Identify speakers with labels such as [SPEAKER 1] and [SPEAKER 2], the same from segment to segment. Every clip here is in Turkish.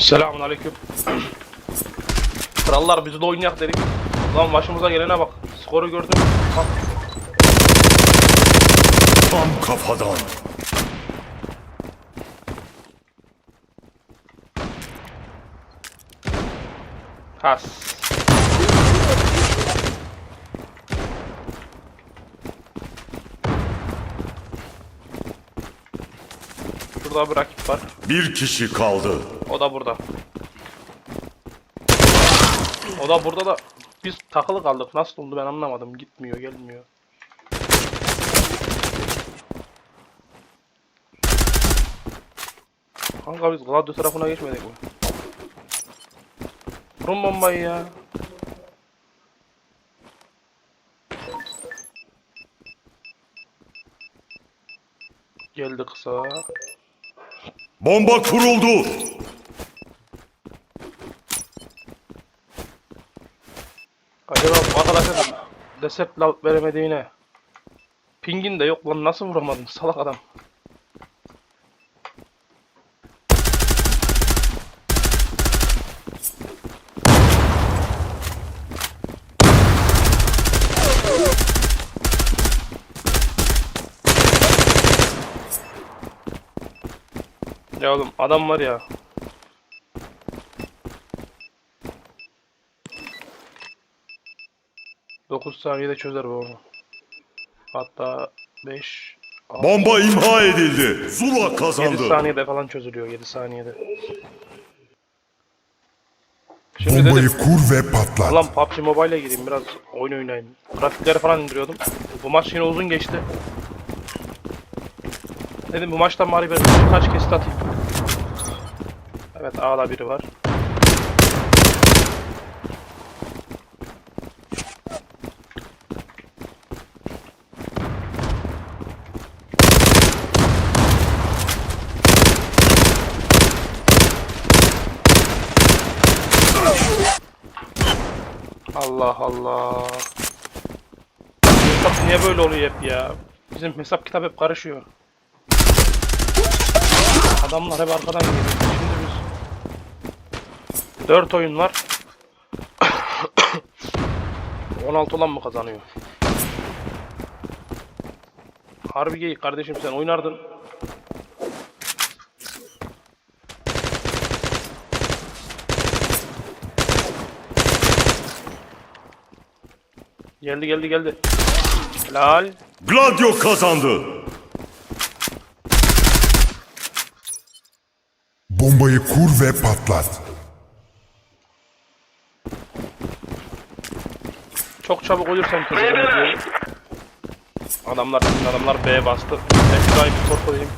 [SPEAKER 1] Selamun aleyküm. Krallar bizi de oynayak dedik. Lan başımıza gelene bak. Skoru gördüm. Bak.
[SPEAKER 2] Tam kafadan.
[SPEAKER 1] Has. Şurada bir rakip var.
[SPEAKER 2] Bir kişi kaldı.
[SPEAKER 1] O da burada. O da burada da biz takılı kaldık. Nasıl oldu ben anlamadım. Gitmiyor, gelmiyor. Kanka biz Gladio tarafına geçmedik mi? Vurun bombayı ya. Geldi kısa.
[SPEAKER 2] Bomba kuruldu.
[SPEAKER 1] Acaba bu arkadaşa deset lav veremediğine pingin de yok lan nasıl vuramadın salak adam. Ya oğlum adam var ya. Dokuz saniyede çözer bu onu. Hatta 5
[SPEAKER 2] Bomba imha edildi. Zula
[SPEAKER 1] 7
[SPEAKER 2] kazandı.
[SPEAKER 1] saniyede falan çözülüyor 7 saniyede. Şimdi
[SPEAKER 3] Bombayı
[SPEAKER 1] dedim
[SPEAKER 3] kur ve patlat.
[SPEAKER 1] lan PUBG Mobile'e gireyim biraz oyun oynayayım. Grafikleri falan indiriyordum. Bu maç yine uzun geçti. Dedim bu maçtan bari bir kaç kesit atayım. Evet A'da biri var. Allah Allah. Hesap niye böyle oluyor hep ya? Bizim hesap kitap hep karışıyor. Adamlar hep arkadan geliyor. Şimdi biz 4 oyun var. 16 olan mı kazanıyor? Harbi geyik kardeşim sen oynardın. Geldi geldi geldi. Helal.
[SPEAKER 2] Gladio kazandı.
[SPEAKER 3] Bombayı kur ve patlat.
[SPEAKER 1] Çok çabuk ölürsem videoyu. Adamlar, adamlar B bastı. Ben bir daha bir korkulayım.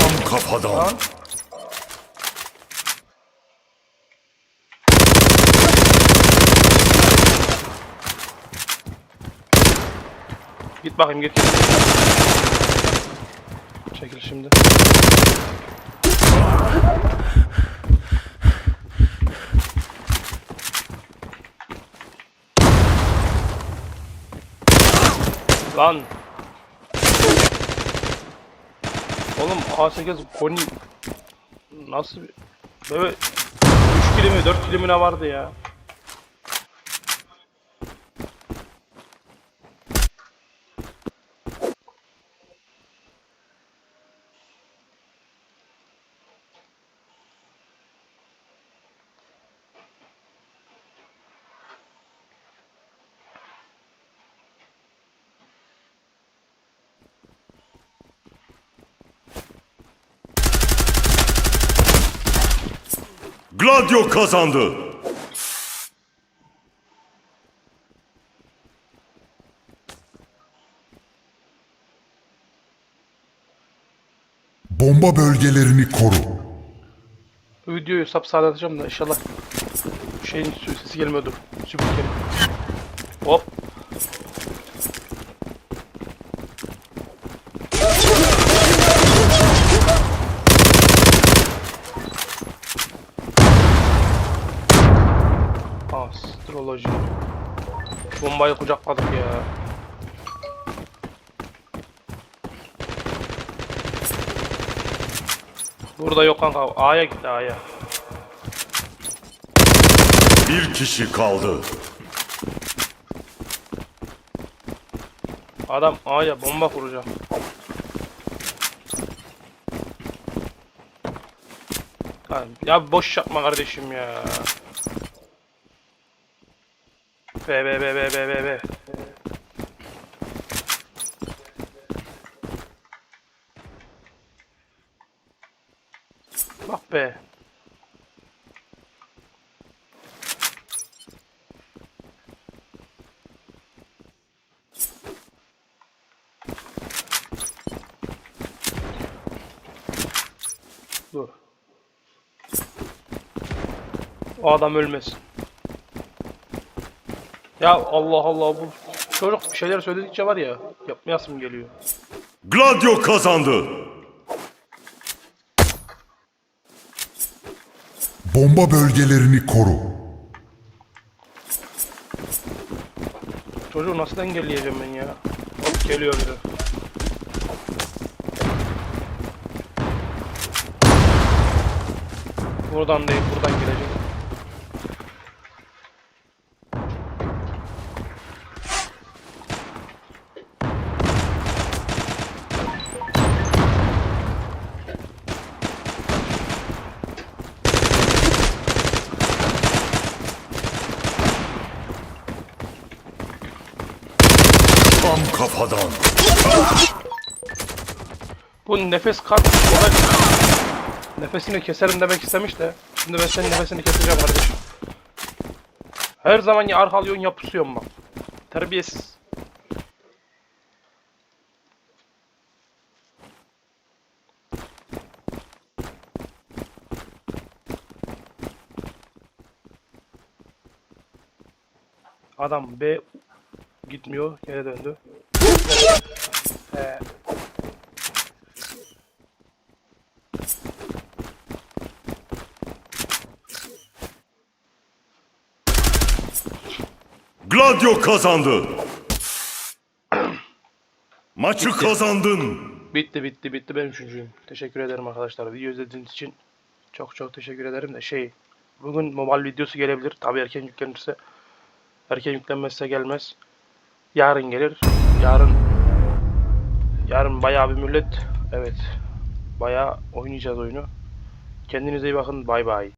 [SPEAKER 2] Tam kafadan.
[SPEAKER 1] Lan. Git bakayım git. Çekil şimdi. Lan. Oğlum A8 Koni nasıl böyle 3 kilo mu 4 kilo mu ne vardı ya?
[SPEAKER 2] Gladio kazandı.
[SPEAKER 3] Bomba bölgelerini koru.
[SPEAKER 1] Bu videoyu sapsağda atacağım da inşallah şeyin sesi gelmiyordur. Süpürgenin. Hop. Astro Loji. Bombayı kucakladık ya. Burada yok kanka. A'ya gitti A'ya.
[SPEAKER 2] Bir kişi kaldı.
[SPEAKER 1] Adam A'ya bomba kuracak. Ya boş yapma kardeşim ya. B B B B B B B. Bak be. Dur. O adam ölmesin. Ya Allah Allah bu çocuk bir şeyler söyledikçe var ya yapmayasım geliyor.
[SPEAKER 2] Gladio kazandı.
[SPEAKER 3] Bomba bölgelerini koru.
[SPEAKER 1] Çocuğu nasıl engelleyeceğim ben ya? Hop geliyor biri. Buradan değil buradan girecek.
[SPEAKER 2] Tam kafadan.
[SPEAKER 1] Bu nefes kart olay. Nefesini keserim demek istemiş de. Şimdi ben senin nefesini keseceğim kardeşim. Her zaman ya arkalıyorsun ya pusuyorsun bak. Terbiyesiz. Adam B gitmiyor, geri döndü. He.
[SPEAKER 2] Gladio kazandı. Maçı kazandın.
[SPEAKER 1] Bitti bitti bitti ben üçüncüyüm. Teşekkür ederim arkadaşlar. Video izlediğiniz için çok çok teşekkür ederim de şey bugün mobile videosu gelebilir. Tabi erken yüklenirse erken yüklenmezse gelmez. Yarın gelir. Yarın yarın bayağı bir millet evet bayağı oynayacağız oyunu. Kendinize iyi bakın. Bay bay.